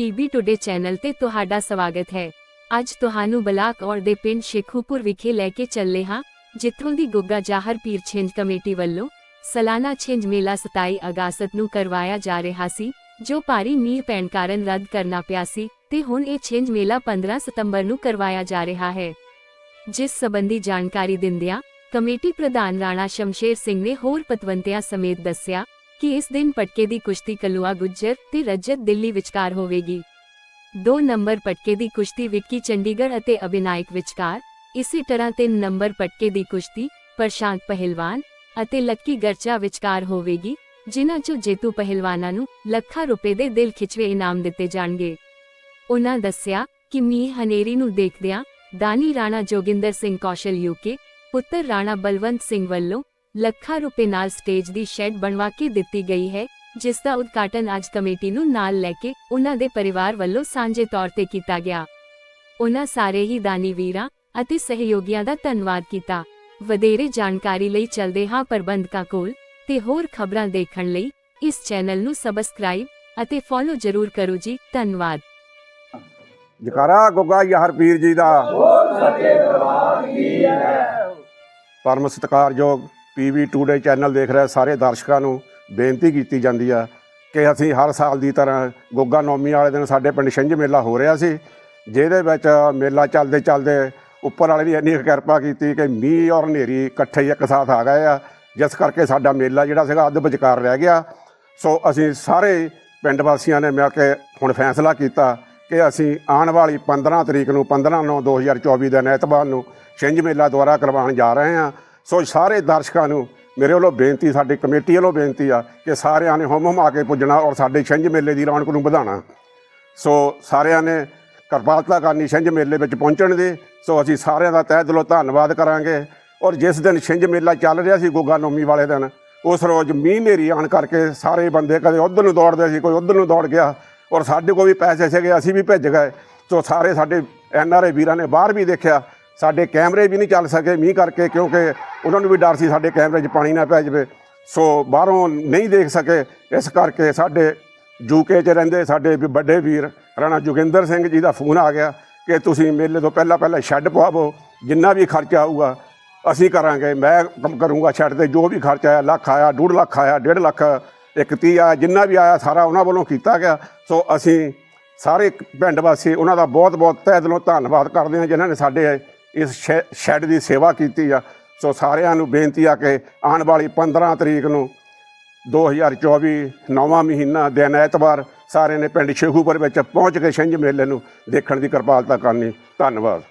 PB today channel ਤੇ ਤੁਹਾਡਾ ਸਵਾਗਤ ਹੈ ਅੱਜ ਤੁਹਾਨੂੰ ਬਲਾਕ ਔਰ ਦੇ ਪਿੰਡ ਸ਼ੇਖੂਪੁਰ ਵਿਖੇ ਲੈ ਕੇ ਚੱਲੇ ਹਾਂ ਜਿੱਥੋਂ ਦੀ ਗੁੱਗਾ ਜਾਹਰ ਪੀਰ ਛਿੰਝ ਕਮੇਟੀ ਵੱਲੋਂ ਸਾਲਾਨਾ ਛਿੰਝ ਮੇਲਾ 27 ਅਗਸਤ ਨੂੰ ਕਰਵਾਇਆ ਜਾ ਰਿਹਾ ਸੀ ਜੋ ਭਾਰੀ ਮੀਂਹ ਪੈਣ ਕਾਰਨ ਰੱਦ ਕਰਨਾ ਪਿਆ ਸੀ ਤੇ ਹੁਣ ਇਹ ਛਿੰਝ ਮੇਲਾ 15 ਸਤੰਬਰ ਨੂੰ ਕਰਵਾਇਆ ਜਾ ਰਿਹਾ ਹੈ ਜਿਸ ਸੰਬੰਧੀ ਜਾਣਕਾਰੀ ਦਿੰਦਿਆਂ ਕਮੇਟੀ ਪ੍ਰਧਾਨ ਰਾਣਾ ਸ਼ਮਸ਼ੇਰ ਸਿੰਘ ਨੇ ਹੋਰ ਪਤਵੰਤਿਆਂ ਸਮੇਤ ਦੱਸਿਆ ਕਿ ਇਸ ਦਿਨ ਪਟਕੇ ਦੀ ਕੁਸ਼ਤੀ ਕਲੂਆ ਗੁੱਜਰ ਤੇ ਰਜਤ ਦਿੱਲੀ ਵਿਚਕਾਰ ਹੋਵੇਗੀ। 2 ਨੰਬਰ ਪਟਕੇ ਦੀ ਕੁਸ਼ਤੀ ਵਿੱਕੀ ਚੰਡੀਗੜ੍ਹ ਅਤੇ ਅਭਿਨਾਇਕ ਵਿਚਕਾਰ। ਇਸੇ ਤਰ੍ਹਾਂ 3 ਨੰਬਰ ਪਟਕੇ ਦੀ ਕੁਸ਼ਤੀ ਪ੍ਰਸ਼ਾਂਤ ਪਹਿਲਵਾਨ ਅਤੇ ਲੱਕੀ ਗਰਚਾ ਵਿਚਕਾਰ ਹੋਵੇਗੀ, ਜਿਨ੍ਹਾਂ ਚੋਂ ਜੇਤੂ ਪਹਿਲਵਾਨਾਂ ਨੂੰ ਲੱਖਾਂ ਰੁਪਏ ਦੇ ਦਿਲ ਖਿਚਵੇ ਇਨਾਮ ਦਿੱਤੇ ਜਾਣਗੇ। ਉਹਨਾਂ ਦੱਸਿਆ ਕਿ ਮੀਂਹ ਹਨੇਰੀ ਨੂੰ ਦੇਖਦਿਆਂ ਦਾਨੀ ਰਾਣਾ ਜੋਗਿੰਦਰ ਸਿੰਘ ਕੌਸ਼ਲ ਯੂਕੇ ਪੁੱਤਰ ਰਾਣਾ ਬਲਵੰਤ ਸਿੰਘ ਵੱਲੋਂ ਲੱਖਾਂ ਰੁਪਏ ਨਾਲ ਸਟੇਜ ਦੀ ਸ਼ੈੱਡ ਬਣਵਾ ਕੇ ਦਿੱਤੀ ਗਈ ਹੈ ਜਿਸ ਦਾ ਉਦਘਾਟਨ ਅੱਜ ਕਮੇਟੀ ਨੂੰ ਨਾਲ ਲੈ ਕੇ ਉਨ੍ਹਾਂ ਦੇ ਪਰਿਵਾਰ ਵੱਲੋਂ ਸਾਂਝੇ ਤੌਰ ਤੇ ਕੀਤਾ ਗਿਆ। ਉਨ੍ਹਾਂ ਸਾਰੇ ਹੀ ਦਾਨੀ ਵੀਰਾਂ ਅਤੇ ਸਹਿਯੋਗੀਆਂ ਦਾ ਧੰਨਵਾਦ ਕੀਤਾ। ਵਧੇਰੇ ਜਾਣਕਾਰੀ ਲਈ ਚਲਦੇ ਹਾਂ ਪ੍ਰਬੰਧਕਾਂ ਕੋਲ ਤੇ ਹੋਰ ਖਬਰਾਂ ਦੇਖਣ ਲਈ ਇਸ ਚੈਨਲ ਨੂੰ ਸਬਸਕ੍ਰਾਈਬ ਅਤੇ ਫੋਲੋ ਜ਼ਰੂਰ ਕਰੋ ਜੀ ਧੰਨਵਾਦ। ਜਕਾਰਾ ਗੁੱਗਾ ਯਾਰ ਪੀਰ ਜੀ ਦਾ। ਪਰਮ ਸਤਿਕਾਰਯੋਗ ਪੀਵੀ ਟੂਡੇ ਚੈਨਲ ਦੇਖ ਰਹੇ, ਸਾਰੇ ਦਰਸ਼ਕਾਂ ਨੂੰ ਬੇਨਤੀ ਕੀਤੀ ਜਾਂਦੀ ਆ ਕਿ ਅਸੀਂ ਹਰ ਸਾਲ ਦੀ ਤਰ੍ਹਾਂ ਗੁੱਗਾ ਨੌਮੀ ਵਾਲੇ ਦਿਨ ਸਾਡੇ ਪਿੰਡ ਛਿੰਝ ਮੇਲਾ ਹੋ ਰਿਹਾ ਸੀ, ਜਿਹਦੇ ਵਿੱਚ ਮੇਲਾ ਚੱਲਦੇ ਚੱਲਦੇ ਉੱਪਰ ਵਾਲੇ ਦੀ ਇੰਨੀ ਕਿਰਪਾ ਕੀਤੀ ਕਿ ਮੀਂਹ ਔਰ ਹਨੇਰੀ ਇਕੱਠੇ ਇੱਕ ਸਾਥ ਆ ਗਏ ਆ, ਜਿਸ ਕਰਕੇ ਸਾਡਾ ਮੇਲਾ ਜਿਹੜਾ ਸੀਗਾ ਅੱਧ ਵਿਚਕਾਰ ਰਹਿ ਗਿਆ। ਸੋ ਅਸੀਂ ਸਾਰੇ ਪਿੰਡ ਵਾਸੀਆਂ ਨੇ ਮਿਲ ਕੇ ਹੁਣ ਫੈਸਲਾ ਕੀਤਾ ਕਿ ਅਸੀਂ ਆਉਣ ਵਾਲੀ 15 ਤਰੀਕ ਨੂੰ 15 9 2024 ਦੇ ਐਤਵਾਰ ਨੂੰ ਛਿੰਝ ਮੇਲਾ ਦੁਆਰਾ ਕਰਵਾਉਣ ਜਾ ਰਹੇ ਹਾਂ। ਸੋ ਸਾਰੇ ਦਰਸ਼ਕਾਂ ਨੂੰ ਮੇਰੇ ਵੱਲੋਂ ਬੇਨਤੀ, ਸਾਡੀ ਕਮੇਟੀ ਵੱਲੋਂ ਬੇਨਤੀ ਆ ਕਿ ਸਾਰਿਆਂ ਨੇ ਹੁਮ ਹੁਮਾ ਕੇ ਪੁੱਜਣਾ ਔਰ ਸਾਡੇ ਛਿੰਝ ਮੇਲੇ ਦੀ ਰੌਣਕ ਨੂੰ ਵਧਾਉਣਾ। ਸੋ ਸਾਰਿਆਂ ਨੇ ਕਿਰਪਾਲਤਾ ਕਰਨੀ ਛਿੰਝ ਮੇਲੇ ਵਿੱਚ ਪਹੁੰਚਣ ਦੀ। ਸੋ ਅਸੀਂ ਸਾਰਿਆਂ ਦਾ ਤਹਿ ਦਿਲੋਂ ਧੰਨਵਾਦ ਕਰਾਂਗੇ। ਔਰ ਜਿਸ ਦਿਨ ਛਿੰਝ ਮੇਲਾ ਚੱਲ ਰਿਹਾ ਸੀ ਗੁੱਗਾ ਨੌਮੀ ਵਾਲੇ ਦਿਨ, ਉਸ ਰੋਜ਼ ਮੀਂਹ ਹਨੇਰੀ ਆਉਣ ਕਰਕੇ ਸਾਰੇ ਬੰਦੇ ਕਦੇ ਉਧਰ ਨੂੰ ਦੌੜਦੇ ਸੀ, ਕੋਈ ਉਧਰ ਨੂੰ ਦੌੜ ਗਿਆ ਔਰ ਸਾਡੇ ਕੋਲ ਵੀ ਪੈਸੇ ਸੀਗੇ, ਅਸੀਂ ਵੀ ਭਿੱਜ ਗਏ। ਸੋ ਸਾਰੇ ਸਾਡੇ ਐਨ ਆਰ ਆਈ ਵੀਰਾਂ ਨੇ ਬਾਹਰ ਵੀ ਦੇਖਿਆ, ਸਾਡੇ ਕੈਮਰੇ ਵੀ ਨਹੀਂ ਚੱਲ ਸਕੇ ਮੀਂਹ ਕਰਕੇ ਕਿਉਂਕਿ ਉਹਨਾਂ ਨੂੰ ਵੀ ਡਰ ਸੀ ਸਾਡੇ ਕੈਮਰੇ 'ਚ ਪਾਣੀ ਨਾ ਪੈ ਜਾਵੇ। ਸੋ ਬਾਹਰੋਂ ਨਹੀਂ ਦੇਖ ਸਕੇ। ਇਸ ਕਰਕੇ ਸਾਡੇ ਯੂਕੇ 'ਚ ਰਹਿੰਦੇ ਸਾਡੇ ਵੀ ਵੱਡੇ ਵੀਰ, ਰਾਣਾ ਜੋਗਿੰਦਰ ਸਿੰਘ ਜੀ ਦਾ ਫੋਨ ਆ ਗਿਆ ਕਿ ਤੁਸੀਂ ਮੇਲੇ ਤੋਂ ਪਹਿਲਾਂ ਪਹਿਲਾਂ ਸ਼ੈੱਡ ਪਵਾਵੋ, ਜਿੰਨਾ ਵੀ ਖਰਚਾ ਆਊਗਾ, ਅਸੀਂ ਕਰਾਂਗੇ। ਮੈਂ ਕੰਮ ਕਰੂੰਗਾ ਸ਼ੈੱਡ ਤੇ, ਜੋ ਵੀ ਖਰਚਾ ਆਇਆ, ਲੱਖ ਆਇਆ, ਡੂਢ ਲੱਖ ਆਇਆ, ਡੇਢ ਲੱਖ, ਇੱਕ ਤੀਹ ਆਇਆ, ਜਿੰਨਾ ਵੀ ਆਇਆ, ਸਾਰਾ ਉਹਨਾਂ ਵੱਲੋਂ ਕੀਤਾ ਗਿਆ। ਸੋ ਅਸੀਂ ਸਾਰੇ ਪਿੰਡ ਵਾਸੀ ਉਹਨਾਂ ਦਾ ਬਹੁਤ ਬਹੁਤ ਤਹਿ ਦਿਲੋਂ ਧੰਨਵਾਦ ਕਰਦੇ ਹਾਂ, ਜਿਨ੍ਹਾਂ ਨੇ ਸਾਡੇ ਇਸ ਸ਼ੈ- ਸ਼ੈੱਡ ਦੀ ਸੇਵਾ ਕੀਤੀ ਆ। ਸੋ ਸਾਰਿਆਂ ਨੂੰ ਬੇਨਤੀ ਆ ਕਿ ਆਉਣ ਵਾਲੀ 15 ਤਰੀਕ ਨੂੰ 2024 ਨੌਵਾਂ ਮਹੀਨਾ ਦਿਨ ਐਤਵਾਰ ਸਾਰੇ ਨੇ ਪਿੰਡ ਸ਼ੇਖੂਪੁਰ ਵਿੱਚ ਪਹੁੰਚ ਕੇ ਛਿੰਝ ਮੇਲੇ ਨੂੰ ਦੇਖਣ ਦੀ ਕਿਰਪਾਲਤਾ ਕਰਨੀ। ਧੰਨਵਾਦ।